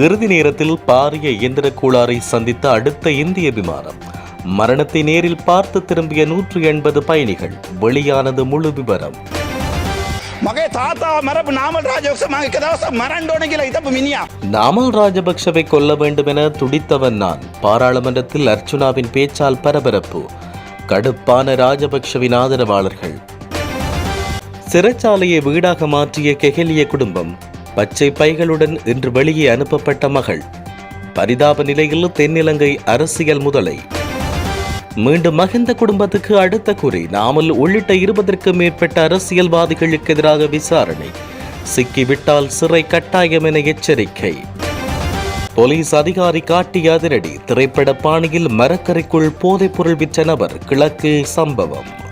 இறுதி நேரத்தில் பாரிய இயந்திர கோளாறை சந்தித்த அடுத்த இந்திய விமானம் மரணத்தை நேரில் பார்த்து திரும்பிய நூற்று எண்பது பயணிகள் வெளியானது முழு விவரம் මගේ තාතාව මරපු නාමල් රාජෝක්ෂ මගේ එක දවසක් මරන්න ඕන කියලා හිතපු මිනිහා. நாமல் ராஜபக்ஷவை கொல்ல வேண்டும் என துடித்தவன் நான் பாராளுமன்றத்தில் அர்ச்சுனாவின் பேச்சால் பரபரப்பு கடுப்பான ராஜபக்ஷவின் ஆதரவாளர்கள் சிறைச்சாலையை வீடாக மாற்றிய கெஹலிய குடும்பம் பச்சை பைகளுடன் இன்று வெளியே அனுப்பப்பட்ட மகள். பரிதாப நிலையில் தென்னிலங்கை அரசியல் முதலை. மீண்டும் மகிந்த குடும்பத்துக்கு அடுத்த குறி நாமல் உள்ளிட்ட இருபதற்கும் மேற்பட்ட அரசியல்வாதிகளுக்கு எதிராக விசாரணை. சிக்கிவிட்டால் சிறை கட்டாயம் என எச்சரிக்கை. போலீஸ் அதிகாரி காட்டிய அதிரடி திரைப்பட பாணியில் மரக்கரைக்குள் போதைப்பொருள் விற்ற நபர் கிழக்கில் சம்பவம்.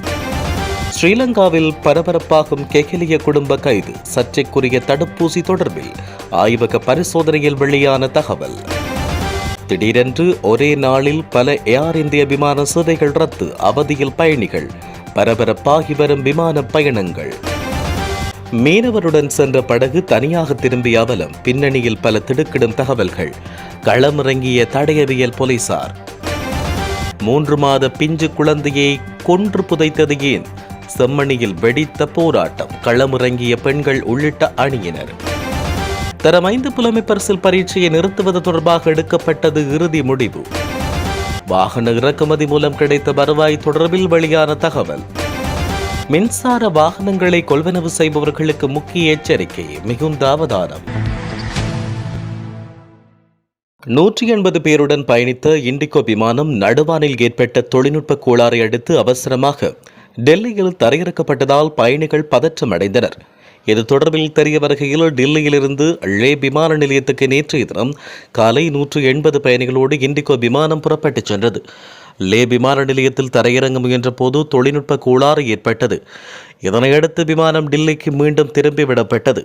ஸ்ரீலங்காவில் பரபரப்பாகும் கெகிலிய குடும்ப கைது. சர்ச்சைக்குரிய தடுப்பூசி தொடர்பில் ஆய்வக பரிசோதனையில் வெளியான தகவல். திடீரென்று ஒரே நாளில் பல ஏர் இந்திய விமான சேவைகள் ரத்து அவதியில் பயணிகள் பரபரப்பாகி வரும் விமான பயணங்கள். மீனவருடன் சென்ற படகு தனியாக திரும்பிய அவலம் பின்னணியில் பல திடுக்கிடும் தகவல்கள். களமிறங்கிய தடயவியல் போலீசார். மூன்று மாத பிஞ்சு குழந்தையை கொன்று புதைத்தது ஏன்? செம்மணியில் வெடித்த போராட்டம். களமிறங்கிய பெண்கள் உள்ளிட்ட அணியினர். தரம் ஐந்து புலமை பரிசில் பரீட்சையை நிறுத்துவது தொடர்பாக எடுக்கப்பட்டது இறுதி முடிவு. வாகன இறக்குமதி மூலம் கிடைத்த வருவாய் தொடர்பில் வெளியான தகவல். மின்சார வாகனங்களை கொள்வனவு செய்பவர்களுக்கு முக்கிய எச்சரிக்கை மிகுந்த அவதானம். நூற்றி எண்பது பேருடன் பயணித்த இண்டிகோ விமானம் நடுவானில் ஏற்பட்ட தொழில்நுட்ப கோளாறை அடுத்து அவசரமாக டெல்லியில் தரையிறக்கப்பட்டதால் பயணிகள் பதற்றம் அடைந்தனர். இது தொடர்பில் தெரிய வருகையில் டெல்லியிலிருந்து லே விமான நிலையத்துக்கு நேற்றைய தினம் காலை நூற்று எண்பது பயணிகளோடு இண்டிகோ விமானம் புறப்பட்டுச் சென்றது. லே விமான நிலையத்தில் தரையிறங்க முயன்ற போது தொழில்நுட்ப கோளாறு ஏற்பட்டது. இதனையடுத்து விமானம் டெல்லிக்கு மீண்டும் திரும்பி விடப்பட்டது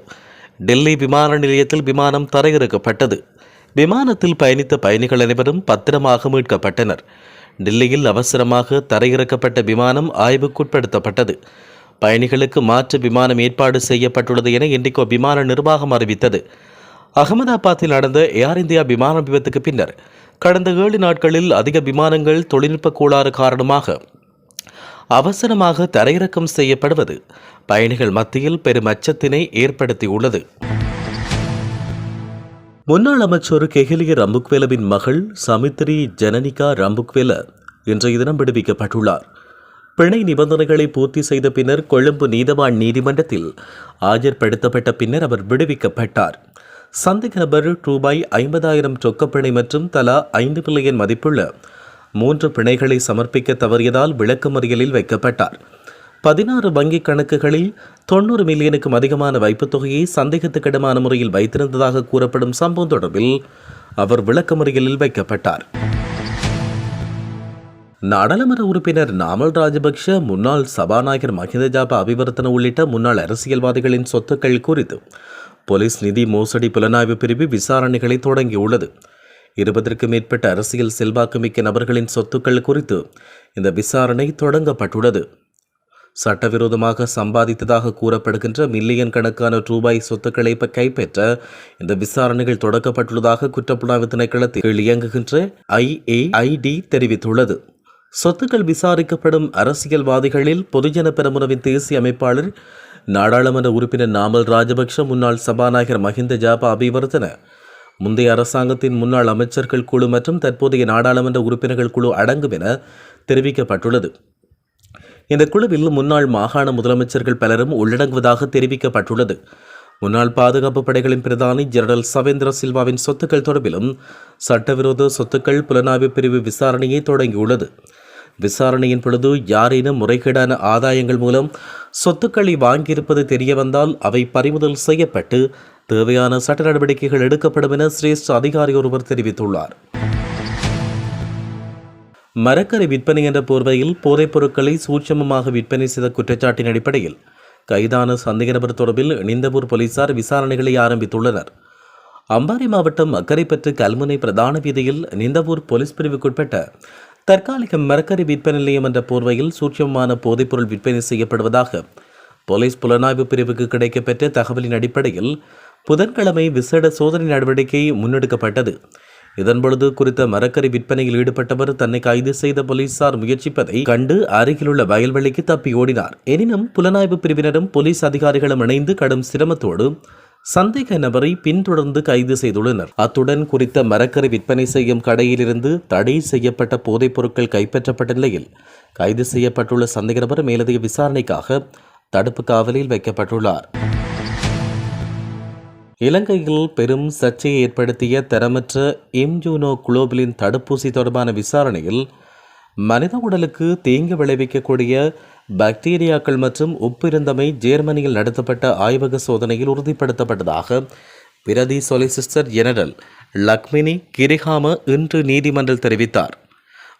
டெல்லி விமான நிலையத்தில் விமானம் தரையிறக்கப்பட்டது. விமானத்தில் பயணித்த பயணிகள் அனைவரும் பத்திரமாக மீட்கப்பட்டனர். டெல்லியில் அவசரமாக தரையிறக்கப்பட்ட விமானம் ஆய்வுக்குட்படுத்தப்பட்டது. பயணிகளுக்கு மாற்று விமானம் ஏற்பாடு செய்யப்பட்டுள்ளது என இண்டிகோ விமான நிர்வாகம் அறிவித்தது. அகமதாபாத்தில் நடந்த ஏர் இந்தியா விமான விபத்துக்கு பின்னர் கடந்த ஏழு நாட்களில் அதிக விமானங்கள் தொழில்நுட்ப கோளாறு காரணமாக அவசரமாக தரையிறக்கம் செய்யப்படுவது பயணிகள் மத்தியில் பெரும் அச்சத்தினை ஏற்படுத்தியுள்ளது. முன்னாள் அமைச்சர் கெஹலிய ரம்புக்வேலவின் மகள் சமித்ரி ஜனனிகா ரம்புக்வேல இன்றைய தினம் விடுவிக்கப்பட்டுள்ளார். பிணை நிபந்தனைகளை பூர்த்தி செய்த பின்னர் கொழும்பு நீதவான் நீதிமன்றத்தில் ஆஜர்படுத்தப்பட்ட பின்னர் அவர் விடுவிக்கப்பட்டார். சந்தேக நபர் ரூபாய் ஐம்பதாயிரம் ரொக்கப்பிணை மற்றும் தலா ஐந்து மில்லியன் மதிப்புள்ள மூன்று பிணைகளை சமர்ப்பிக்க தவறியதால் விளக்கமறியலில் வைக்கப்பட்டார். பதினாறு வங்கிக் கணக்குகளில் தொண்ணூறு மில்லியனுக்கும் அதிகமான வைப்புத் தொகையை சந்தேகத்துக்கிடமான முறையில் வைத்திருந்ததாக கூறப்படும் சம்பவம் தொடர்பில் அவர் விளக்கமறியலில் வைக்கப்பட்டார். நாடாளுமன்ற உறுப்பினர் நாமல் ராஜபக்ஷ முன்னாள் சபாநாயகர் மஹிந்த ஜாபா அபிவர்த்தன உள்ளிட்ட முன்னாள் அரசியல்வாதிகளின் சொத்துக்கள் குறித்து போலீஸ் நிதி மோசடி புலனாய்வு பிரிவு விசாரணைகளை தொடங்கியுள்ளது. இருபதற்கும் மேற்பட்ட அரசியல் செல்வாக்குமிக்க நபர்களின் சொத்துக்கள் குறித்து இந்த விசாரணை தொடங்கப்பட்டுள்ளது. சட்டவிரோதமாக சம்பாதித்ததாக கூறப்படுகின்ற மில்லியன் கணக்கான ரூபாய் சொத்துக்களை கைப்பற்ற இந்த விசாரணைகள் தொடக்கப்பட்டுள்ளதாக குற்றப்புலனாய்வு திணைக்களத்தில் இயங்குகின்ற ஐஏஐடி தெரிவித்துள்ளது. சொத்துக்கள் விசாரிக்கப்படும் அரசியல்வாதிகளில் பொதுஜன பெரமுனவின் தேசிய அமைப்பாளர் நாடாளுமன்ற உறுப்பினர் நாமல் ராஜபக்ஷ முன்னாள் சபாநாயகர் மஹிந்த ஜாபா அபிவர்த்தன. முந்தைய அரசாங்கத்தின் முன்னாள் அமைச்சர்கள் குழு மற்றும் தற்போதைய நாடாளுமன்ற உறுப்பினர்கள் குழு அடங்கும் என தெரிவிக்கப்பட்டுள்ளது. இந்த குழுவில் முன்னாள் மாகாண முதலமைச்சர்கள் பலரும் உள்ளடங்குவதாக தெரிவிக்கப்பட்டுள்ளது. முன்னாள் பாதுகாப்பு படைகளின் பிரதானி ஜெனரல் சவேந்திர சில்வாவின் சொத்துக்கள் தொடர்பிலும் சட்டவிரோத சொத்துக்கள் புலனாய்வு பிரிவு விசாரணையை தொடங்கியுள்ளது. விசாரணையின் பொழுது யாரேனும் முறைகேடான ஆதாயங்கள் மூலம் சொத்துக்களை வாங்கியிருப்பது தெரியவந்தால் அவை பறிமுதல் செய்யப்பட்டு தேவையான சட்ட நடவடிக்கைகள் எடுக்கப்படும் என சிரேஷ்ட அதிகாரி ஒருவர் தெரிவித்துள்ளார். மரக்கரை விற்பனை என்ற போர்வையில் போதைப் பொருட்களை சூட்சமமாக விற்பனை செய்த குற்றச்சாட்டின் அடிப்படையில் கைதான சந்தேகநபர் தொடர்பில் இணைந்தபூர் போலீசார் விசாரணைகளை ஆரம்பித்துள்ளனர். அம்பாறை மாவட்டம் அக்கரைப்பற்று கல்முனை பிரதான வீதியில் நிந்தபூர் போலீஸ் பிரிவுக்குட்பட்ட தற்காலிக மரக்கரி விற்பனை நிலையம் என்ற போர்வையில் சூட்சமமான போதைப்பொருள் விற்பனை செய்யப்படுவதாக போலீஸ் புலனாய்வு பிரிவுக்கு கிடைக்கப்பெற்ற தகவலின் அடிப்படையில் புதன்கிழமை விசேட சோதனை நடவடிக்கை முன்னெடுக்கப்பட்டது. இதன்பொழுது குறித்த மரக்கறி விற்பனையில் ஈடுபட்டவர் தன்னை கைது செய்த போலீசார் முயற்சிப்பதை கண்டு அருகிலுள்ள வயல்வெளிக்கு தப்பி ஓடினார். எனினும் புலனாய்வு பிரிவினரும் போலீஸ் அதிகாரிகளும் இணைந்து கடும் சிரமத்தோடு சந்தேக நபரை பின்தொடர்ந்து கைது செய்துள்ளனர். அத்துடன் குறித்த மரக்கறி விற்பனை செய்யும் கடையிலிருந்து தடை செய்யப்பட்ட போதைப் பொருட்கள் கைப்பற்றப்பட்ட நிலையில் கைது செய்யப்பட்டுள்ள சந்தேக நபர் மேலதிக விசாரணைக்காக தடுப்பு காவலில் வைக்கப்பட்டுள்ளார். இலங்கையில் பெரும் சர்ச்சையை ஏற்படுத்திய தரமற்ற இம்யூனோ குளோபலின் தடுப்பூசி தொடர்பான விசாரணையில் மனித உடலுக்கு தீங்கு விளைவிக்கக்கூடிய பாக்டீரியாக்கள் மற்றும் உப்பு இருந்தமை ஜெர்மனியில் நடத்தப்பட்ட ஆய்வக சோதனையில் உறுதிப்படுத்தப்பட்டதாக பிரதி சொலிசிஸ்டர் ஜெனரல் லக்மினி கிரிஹாம இன்று நீதிமன்றில் தெரிவித்தார்.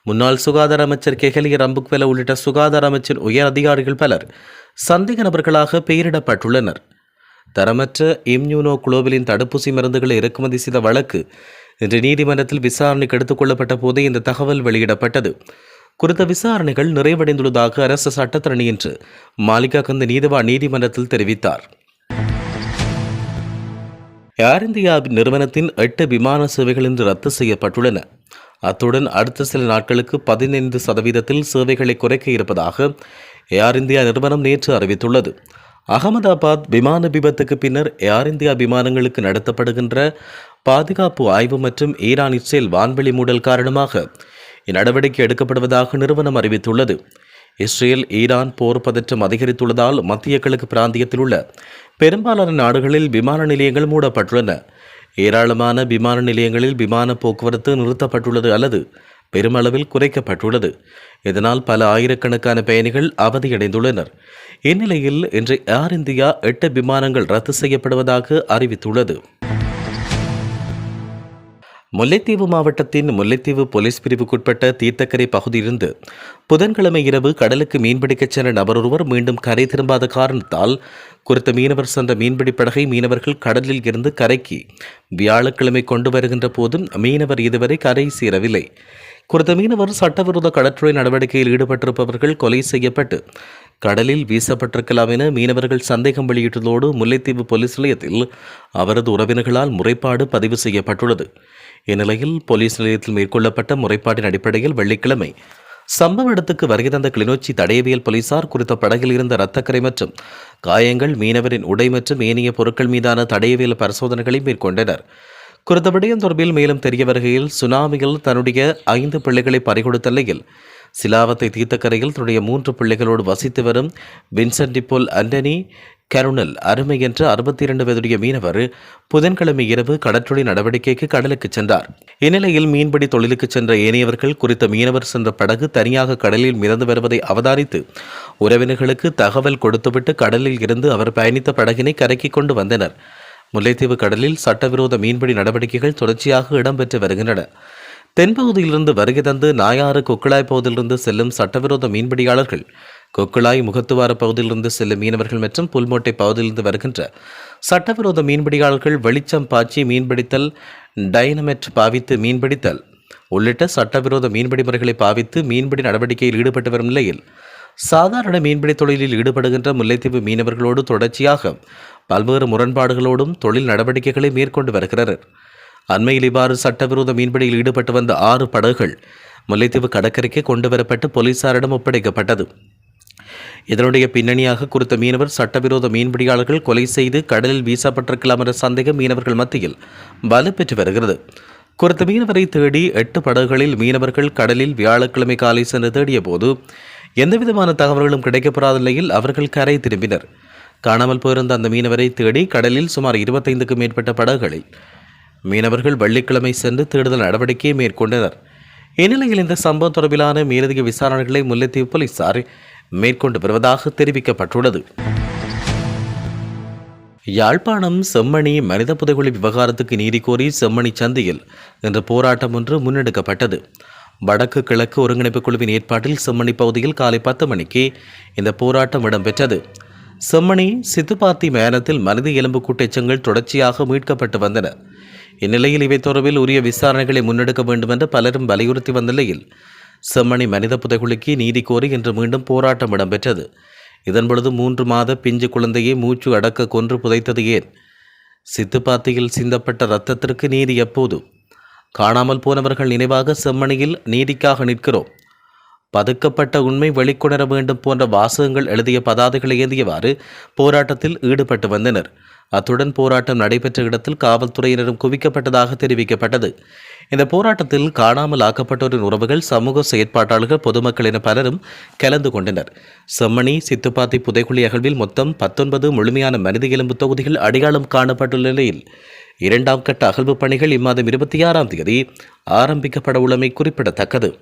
முன்னாள் சுகாதார அமைச்சர் கெஹலிய ரம்புக்வெல உள்ளிட்ட சுகாதார அமைச்சின் உயர் அதிகாரிகள் பலர் சந்தேக நபர்களாக பெயரிடப்பட்டுள்ளனர். தரமற்ற இம்யூனோ குளோபலின் தடுப்பூசி மருந்துகளை இறக்குமதி செய்த வழக்கு இன்று நீதிமன்றத்தில் விசாரணைக்கு எடுத்துக் கொள்ளப்பட்ட போது இந்த தகவல் வெளியிடப்பட்டது. குறித்த விசாரணைகள் நிறைவடைந்துள்ளதாக அரசு சட்டத்தரணி என்று மாலிகா கந்த நீதிவா நீதிமன்றத்தில் தெரிவித்தார். ஏர் இந்தியா நிறுவனத்தின் எட்டு விமான சேவைகள் இன்று ரத்து செய்யப்பட்டுள்ளன. அத்துடன் அடுத்த சில நாட்களுக்கு பதினைந்து சதவீதத்தில் சேவைகளை குறைக்க இருப்பதாக ஏர் இந்தியா நிறுவனம் நேற்று அறிவித்துள்ளது. அகமதாபாத் விமான விபத்துக்கு பின்னர் ஏர் இந்தியா விமானங்களுக்கு நடத்தப்படுகின்ற பாதுகாப்பு ஆய்வு மற்றும் ஈரான் இஸ்ரேல் வான்வெளி மூடல் காரணமாக இந்நடவடிக்கை எடுக்கப்படுவதாக நிறுவனம் அறிவித்துள்ளது. இஸ்ரேல் ஈரான் போர் பதற்றம் அதிகரித்துள்ளதால் மத்திய கிழக்கு பிராந்தியத்தில் உள்ள பெரும்பாலான நாடுகளில் விமான நிலையங்கள் மூடப்பட்டுள்ளன. ஏராளமான விமான நிலையங்களில் விமான போக்குவரத்து நிறுத்தப்பட்டுள்ளது அல்லது பெருமளவில் குறைக்கப்பட்டுள்ளது. இதனால் பல ஆயிரக்கணக்கான பயணிகள் அவதியடைந்துள்ளனர். இந்நிலையில் இன்று ஏர் இந்தியா எட்டு விமானங்கள் ரத்து செய்யப்படுவதாக அறிவித்துள்ளது. முல்லைத்தீவு மாவட்டத்தின் முல்லைத்தீவு போலீஸ் பிரிவுக்குட்பட்ட தீர்த்தக்கரை பகுதியிலிருந்து புதன்கிழமை இரவு கடலுக்கு மீன்பிடிக்கச் சென்ற நபர் ஒருவர் மீண்டும் கரை திரும்பாத காரணத்தால் குறித்த மீனவர் சென்ற மீன்பிடி படகை மீனவர்கள் கடலில் இருந்து கரைக்கு வியாழக்கிழமை கொண்டு வருகின்ற போதும் மீனவர் இதுவரை கரை சேரவில்லை. குறித்த மீனவர் சட்டவிரோத கடற்றுறை நடவடிக்கையில் ஈடுபட்டிருப்பவர்கள் கொலை செய்யப்பட்டு கடலில் வீசப்பட்டிருக்கலாம் என மீனவர்கள் சந்தேகம் வெளியிட்டதோடு முல்லைத்தீவு போலீஸ் நிலையத்தில் அவரது உறவினர்களால் முறைப்பாடு பதிவு செய்யப்பட்டுள்ளது. இந்நிலையில் போலீஸ் நிலையத்தில் மேற்கொள்ளப்பட்ட முறைப்பாட்டின் அடிப்படையில் வெள்ளிக்கிழமை சம்பவ இடத்துக்கு வருகை தந்த கிளிநொச்சி தடயவியல் போலீசார் குறித்த படகில் இருந்த இரத்தக்கரை மற்றும் காயங்கள் மீனவரின் உடை மற்றும் ஏனைய பொருட்கள் மீதான தடயவியல் பரிசோதனைகளை மேற்கொண்டனர். குறித்த விடயம் தொடர்பில் மேலும் தெரிய வருகையில் சுனாமியில் தன்னுடைய ஐந்து பிள்ளைகளை பறிகொடுத்த நிலையில் சிலாவத்தை தீர்த்தக்கரையில் தன்னுடைய மூன்று பிள்ளைகளோடு வசித்து வரும் வின்சென்டிபோல் அண்டனி கருணல் அருமை என்ற அறுபத்தி இரண்டு வயதுடைய மீனவர் புதன்கிழமை இரவு கடற்றொழி நடவடிக்கைக்கு கடலுக்கு சென்றார். இந்நிலையில் மீன்பிடி தொழிலுக்கு சென்ற ஏனையவர்கள் குறித்த மீனவர் சென்ற படகு தனியாக கடலில் மிதந்து வருவதை அவதானித்து உறவினர்களுக்கு தகவல் கொடுத்துவிட்டு கடலில் இருந்து அவர் பயணித்த படகினை கரைக்கு கொண்டு வந்தனர். முல்லைத்தீவு கடலில் சட்டவிரோத மீன்பிடி நடவடிக்கைகள் தொடர்ச்சியாக இடம்பெற்று வருகின்றன. தென்பகுதியிலிருந்து வருகை தந்து நாயாறு கொக்குழாய் பகுதியிலிருந்து செல்லும் சட்டவிரோத மீன்பிடியாளர்கள் கொக்குழாய் முகத்துவார பகுதியிலிருந்து செல்லும் மீனவர்கள் மற்றும் புல்மோட்டை பகுதியிலிருந்து வருகின்ற சட்டவிரோத மீன்பிடியாளர்கள் வெளிச்சம் பாய்ச்சி மீன்பிடித்தல் டைனமெட் பாவித்து மீன்பிடித்தல் உள்ளிட்ட சட்டவிரோத மீன்பிடி முறைகளை பாவித்து மீன்பிடி நடவடிக்கையில் ஈடுபட்டு வரும் நிலையில் சாதாரண மீன்பிடி தொழிலில் ஈடுபடுகின்ற முல்லைத்தீவு மீனவர்களோடு தொடர்ச்சியாக பல்வேறு முரண்பாடுகளோடும் தொழில் நடவடிக்கைகளை மேற்கொண்டு வருகிறனர். அண்மையில் இவ்வாறு சட்டவிரோத மீன்பிடியில் ஈடுபட்டு வந்த ஆறு படகுகள் முல்லைத்தீவு கடற்கரைக்கு கொண்டு வரப்பட்டு போலீசாரிடம் ஒப்படைக்கப்பட்டது. இதனுடைய பின்னணியாக குறித்த மீனவர் சட்டவிரோத மீன்பிடியாளர்கள் கொலை செய்து கடலில் வீசப்பட்டிருக்கலாம் என்ற சந்தேகம் மீனவர்கள் மத்தியில் வலுப்பெற்று வருகிறது. குறித்த மீனவரை தேடி எட்டு படகுகளில் மீனவர்கள் கடலில் வியாழக்கிழமை காலை சென்று தேடிய போது எந்தவிதமான தகவல்களும் கிடைக்கப்பெறாத நிலையில் அவர்கள் கரை திரும்பினர். காணாமல் போயிருந்த அந்த மீனவரை தேடி கடலில் சுமார் இருபத்தைந்துக்கும் மேற்பட்ட படகுகளில் மீனவர்கள் வெள்ளிக்கிழமை சென்று தேடுதல் நடவடிக்கையை மேற்கொண்டனர். இந்நிலையில் இந்த சம்பவம் தொடர்பிலான மேலதிக விசாரணைகளை முல்லைத்தீவு போலீசார் மேற்கொண்டு வருவதாக தெரிவிக்கப்பட்டுள்ளது. யாழ்ப்பாணம் செம்மணி மனித புதைகுழி விவகாரத்துக்கு நீதி கோரி செம்மணி சந்தையில் இன்று போராட்டம் ஒன்று முன்னெடுக்கப்பட்டது. வடக்கு கிழக்கு ஒருங்கிணைப்பு குழுவின் ஏற்பாட்டில் செம்மணி பகுதியில் காலை பத்து மணிக்கு இந்த போராட்டம் இடம்பெற்றது. செம்மணி சித்துப்பாத்தி மயானத்தில் மனித எலும்பு கூட்டச்சங்கள் தொடர்ச்சியாக மீட்கப்பட்டு வந்தன. இந்நிலையில் இவை தொடர்பில் உரிய விசாரணைகளை முன்னெடுக்க வேண்டும் என்று பலரும் வலியுறுத்தி வந்த நிலையில் செம்மணி மனித புதைகுழிக்கு நீதி கோரி இன்று மீண்டும் போராட்டம் இடம்பெற்றது. இதன்பொழுது மூன்று மாத பிஞ்சு குழந்தையை மூச்சு அடக்க கொன்று புதைத்தது ஏன்? சித்துப்பாத்தியில் சிந்தப்பட்ட இரத்தத்திற்கு நீதி எப்போதும் காணாமல் போனவர்கள் நினைவாக செம்மணியில் நீதிக்காக நிற்கிறோம். பதுக்கப்பட்ட உண்மை வெளிக்கொணர வேண்டும் போன்ற வாசகங்கள் எழுதிய பதாதைகளை ஏந்தியவாறு போராட்டத்தில் ஈடுபட்டு வந்தனர். அத்துடன் போராட்டம் நடைபெற்ற இடத்தில் காவல்துறையினரும் குவிக்கப்பட்டதாக தெரிவிக்கப்பட்டது. இந்த போராட்டத்தில் காணாமல் ஆக்கப்பட்டோரின் உறவுகள் சமூக செயற்பாட்டாளர்கள் பொதுமக்கள் என பலரும் கலந்து கொண்டனர். செம்மணி சித்துப்பாத்தி புதைக்குழி அகழ்வில் மொத்தம் பத்தொன்பது முழுமையான மனித எலும்பு தொகுதிகள் அடையாளம் காணப்பட்டுள்ள நிலையில் இரண்டாம் கட்ட அகழ்வு பணிகள் இம்மாதம் இருபத்தி ஆறாம் தேதி ஆரம்பிக்கப்பட உள்ளமை குறிப்பிடத்தக்கது.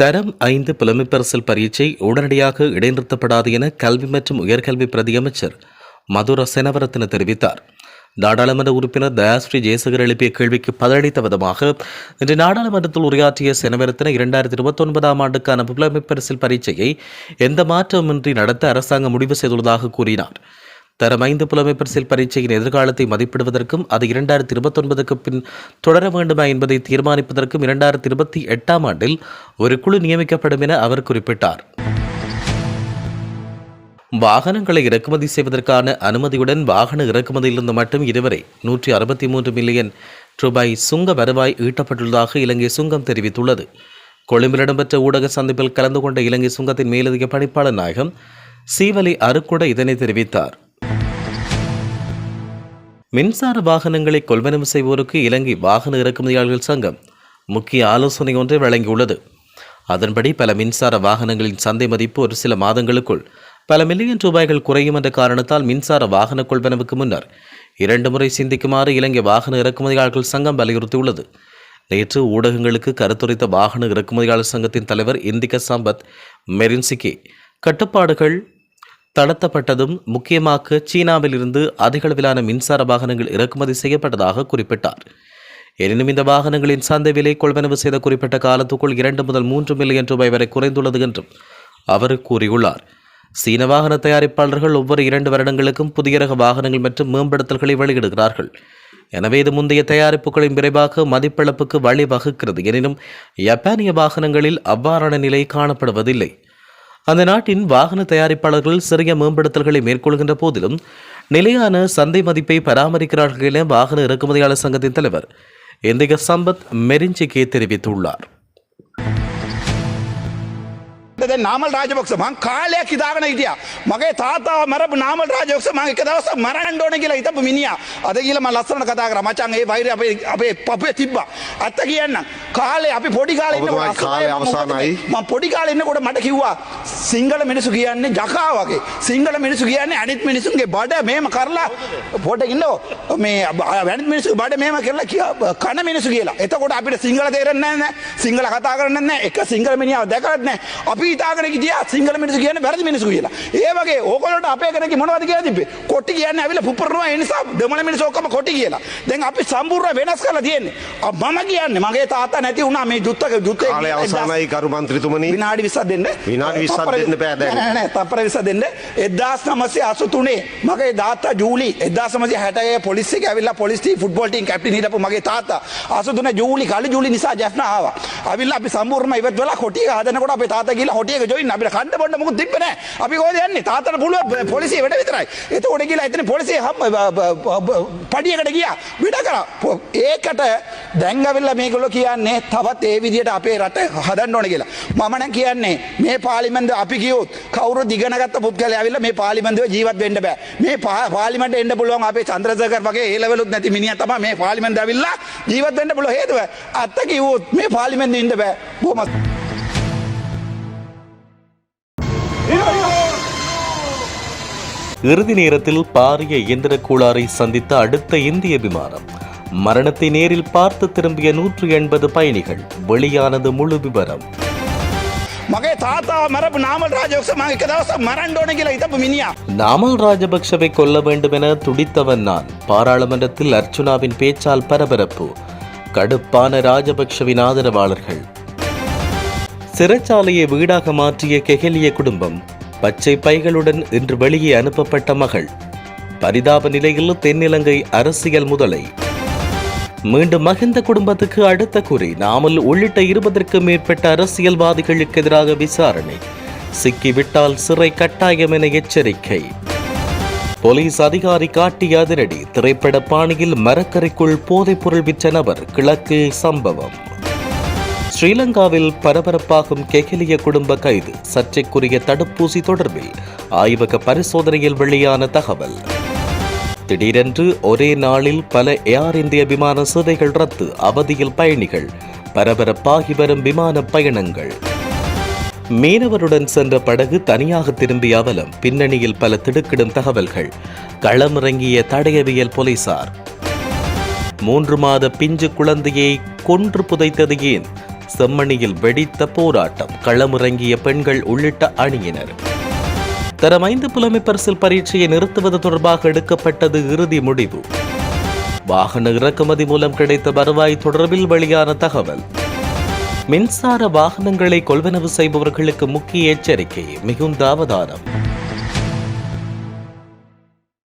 தரம் ஐந்து புலமைப்பரிசல் பரீட்சை உடனடியாக இடைநிறுத்தப்படாது என கல்வி மற்றும் உயர்கல்வி பிரதியமைச்சர் மதுர செனவரத்தின தெரிவித்தார். நாடாளுமன்ற உறுப்பினர் தயாஸ்ரீ ஜெயசகர் எழுப்பிய கேள்விக்கு பதிலளித்த விதமாக இன்று நாடாளுமன்றத்தில் உரையாற்றிய செனவரத்தின இரண்டாயிரத்தி இருபத்தி ஒன்பதாம் ஆண்டுக்கான புலமைப்பரிசல் பரீட்சையை எந்த மாற்றமின்றி நடத்த அரசாங்கம் முடிவு செய்துள்ளதாக கூறினார். தரம் ஐந்து புலமைப்பரிசில் பரீட்சையின் எதிர்காலத்தை மதிப்பிடுவதற்கும் அது இரண்டாயிரத்தி இருபத்தொன்பதுக்கு பின் தொடர வேண்டுமா என்பதை தீர்மானிப்பதற்கும் இரண்டாயிரத்தி இருபத்தி எட்டாம் ஆண்டில் ஒரு குழு நியமிக்கப்படும் என அவர் குறிப்பிட்டார். வாகனங்களை இறக்குமதி செய்வதற்கான அனுமதியுடன் வாகன இறக்குமதியிலிருந்து மட்டும் இதுவரை நூற்றி அறுபத்தி மூன்று மில்லியன் ரூபாய் சுங்க வருவாய் ஈட்டப்பட்டுள்ளதாக இலங்கை சுங்கம் தெரிவித்துள்ளது. கொழும்பில் இடம்பெற்ற ஊடக சந்திப்பில் கலந்து கொண்ட இலங்கை சுங்கத்தின் மேலதிக பணிப்பாளர் நாயகம் சீவலி அருக்குட இதனை தெரிவித்தார். மின்சார வாகனங்களை கொள்வனவு செய்வோருக்கு இலங்கை வாகன இறக்குமதியாளர்கள் சங்கம் முக்கிய ஆலோசனை ஒன்றை வழங்கியுள்ளது. அதன்படி பல மின்சார வாகனங்களின் சந்தை மதிப்பு ஒரு சில மாதங்களுக்குள் பல மில்லியன் ரூபாய்கள் குறையும் என்ற காரணத்தால் மின்சார வாகன கொள்வனவுக்கு முன்னர் இரண்டு முறை சிந்திக்குமாறு இலங்கை வாகன இறக்குமதியாளர்கள் சங்கம் வலியுறுத்தியுள்ளது. நேற்று ஊடகங்களுக்கு கருத்துரைத்த வாகன இறக்குமதியாளர் சங்கத்தின் தலைவர் இந்திக சம்பத் மெரின்சிகே கட்டுப்பாடுகள் தளர்த்தப்பட்டதும் முக்கியமாக சீனாவிலிருந்து அதிகளவிலான மின்சார வாகனங்கள் இறக்குமதி செய்யப்பட்டதாக குறிப்பிட்டார். எனினும் இந்த வாகனங்களின் சந்தை விலை கொள்வனவு செய்த குறிப்பிட்ட காலத்துக்குள் இரண்டு முதல் மூன்று மில்லியன் ரூபாய் வரை குறைந்துள்ளது என்றும் அவர் கூறியுள்ளார். சீன வாகன தயாரிப்பாளர்கள் ஒவ்வொரு இரண்டு வருடங்களுக்கும் புதிய ரக வாகனங்கள் மற்றும் மேம்படுத்தல்களை வெளியிடுகிறார்கள். எனவே இது முந்தைய தயாரிப்புகளின் விரைவாக மதிப்பிழப்புக்கு வழிவகுக்கிறது. எனினும் ஜப்பானிய வாகனங்களில் அவ்வாறான நிலை காணப்படுவதில்லை. அந்த நாட்டின் வாகன தயாரிப்பாளர்கள் சிறிய மேம்படுத்தல்களை மேற்கொள்கின்ற போதிலும் நிலையான சந்தை மதிப்பை பராமரிக்கிறார்கள் என வாகன இறக்குமதியாளர் சங்கத்தின் தலைவர் இந்திக சம்பத் மெரிஞ்சிகே தெரிவித்துள்ளார். දැන් නාමල් රාජපක්ෂ මං කාලයක් හිතාගෙන හිටියා. මගේ තාත්තාව මරපු නාමල් රාජපක්ෂ මං එක දවසක් මරන්න ඕන කියලා හිතපු මිනිහා. අද කියලා මම ලස්සනට කතා කරා. මචං ඒ වෛරය අපේ අපේ පපුවේ තිබ්බා. අත්ත කියන්න කාලේ අපි පොඩි කාලේ ඉන්නකොට කාලය අවසానයි. මම පොඩි කාලේ ඉන්නකොට මට කිව්වා සිංහල මිනිස්සු කියන්නේ ජකා වගේ. සිංහල මිනිස්සු කියන්නේ අනිත් මිනිස්සුන්ගේ බඩ මෙහෙම කරලා පොඩ්ඩක් ඉන්නෝ මේ අනිත් මිනිස්සු බඩ මෙහෙම කරලා කන මිනිස්සු කියලා. එතකොට අපිට සිංහල තේරෙන්නේ නැහැ. සිංහල කතා කරන්නේ නැහැ. එක සිංහල මිනිහව දැකලත් නැහැ. අපි හිතාගෙන ගියා සිංහල මිනිස්සු කියන්නේ වැරදි මිනිස්සු කියලා ඒ වගේ ඕගොල්ලන්ට අපේ කෙනෙක් මොනවද කියලා තිබ්බේ කොටි කියන්නේ ඇවිල්ලා පුපුරනවා ඒ නිසා දෙමළ මිනිස්සු ඔක්කොම කොටි කියලා දැන් අපි සම්පූර්ණ වෙනස් කරලා තියෙන්නේ මම කියන්නේ මගේ තාත්තා නැති වුණා මේ යුද්ධ යුද්ධේ කාලය අවසానයි කරු මන්ත්‍රීතුමනි විනාඩි 20ක් දෙන්න. විනාඩි 20ක් තප්පර- දෙන්න බෑ දැන්. නෑ නෑ තප්පර 20ක් දෙන්න. 1983 මගේ තාත්තා ජූලි 1960 පොලිස් එකේ ඇවිල්ලා police team football team captain හිටපු මගේ තාත්තා 83 ජූලි කලි ජූලි නිසා ජැෆ්නා ආවා. ඇවිල්ලා අපි සම්පූර්ණම ඉවත් වෙලා කොටිය හදනකොට අපේ තාත්තා ගිහලා කොටියක ජොයින් අපිට කන්න බොන්න මොකුත් තිබ්බේ නෑ. අපි කොහෙද යන්නේ? තාත්තට පුළුවන් පොලිසිය වැඩ විතරයි. එතකොට ගිහලා එතන පොලිසිය හම් බ- බ- බ- පඩියකට ගියා. විඩ කරා. පො- ඒකට දැන් ඇවිල්ලා මේගොල්ලෝ කියන්නේ තවත් ඒ විදිහට අපේ රට හදන්න ඕන කියලා. මම නම් කියන්නේ මේ පාර්ලිමේන්තුව අපි කියොත් කවුරු දිගනගත්ත පුද්ගලයා ඇවිල්ලා මේ පාර්ලිමේන්තුවේ ජීවත් වෙන්න බෑ. මේ පා- පාර්ලිමේන්තුවට එන්න පුළුවන් අපේ චන්ද්‍රසේකර් වගේ ඒ ලෙවලුත් නැති මිනිහා තමයි මේ පාර්ලිමේන්තුව ඇවිල්ලා ජීවත් වෙන්න පුළුවන් හේතුව. අත්ත කිව්වොත් මේ පාර්ලිමේන්තුවේ ඉන්න බෑ. බොහොම இறுதி நேரத்தில் பாரிய இயந்திர கோளாறை சந்தித்த அடுத்த இந்திய விமானம் மரணத்தை நேரில் பார்த்து திரும்பிய நூற்று எண்பது பயணிகள் வெளியானது முழு விவரம் මගේ තාතාව මරපු නාමල් රාජපක්ෂ මම එක දවසක් මරන්න ඕන කියලා හිතපු මිනිහා. நாமல் ராஜபக்ஷவை கொல்ல வேண்டும் என துடித்தவன் நான் பாராளுமன்றத்தில் அர்ச்சுனாவின் பேச்சால் பரபரப்பு கடுப்பான ராஜபக்ஷவின் ஆதரவாளர்கள் சிறைச்சாலையை வீடாக மாற்றிய கெஹலிய குடும்பம் பச்சை பைகளுடன் இன்று வெளியே அனுப்பப்பட்ட மகள். பரிதாப நிலையில் தென்னிலங்கை அரசியல் முதலை. மீண்டும் மகிந்த குடும்பத்துக்கு அடுத்த குறி நாமல் உள்ளிட்ட இருபதற்கும் மேற்பட்ட அரசியல்வாதிகளுக்கு எதிராக விசாரணை. சிக்கிவிட்டால் சிறை கட்டாயம் என எச்சரிக்கை. போலீஸ் அதிகாரி காட்டிய அதிரடி திரைப்பட பாணியில் மரக்கரைக்குள் போதைப்பொருள் விற்ற நபர் கிழக்கில் சம்பவம். ஸ்ரீலங்காவில் பரபரப்பாகும் கெகிலிய குடும்ப கைது. சர்ச்சைக்குரிய தடுப்பூசி தொடர்பில் ஆய்வக பரிசோதனையில் வெளியான தகவல். திடீரென்று ஒரே நாளில் பல ஏர் இந்திய விமான சேவைகள் ரத்து அவதியில் பயணிகள் பரபரப்பாகி வரும் விமான பயணங்கள். மீனவருடன் சென்ற படகு தனியாக திரும்பிய அவலம் பின்னணியில் பல திடுக்கிடும் தகவல்கள். களமிறங்கிய தடயவியல் போலீசார். மூன்று மாத பிஞ்சு குழந்தையை கொன்று புதைத்தது ஏன்? செம்மணியில் வெடித்த போராட்டம். களமிறங்கிய பெண்கள் உள்ளிட்ட அணியினர். தரம் ஐந்து புலமை பரிசில் பரீட்சையை நிறுத்துவது தொடர்பாக எடுக்கப்பட்டது இறுதி முடிவு. வாகன இறக்குமதி மூலம் கிடைத்த வருவாய் தொடர்பில் வெளியான தகவல். மின்சார வாகனங்களை கொள்வனவு செய்பவர்களுக்கு முக்கிய எச்சரிக்கை மிகுந்த அவதானம்.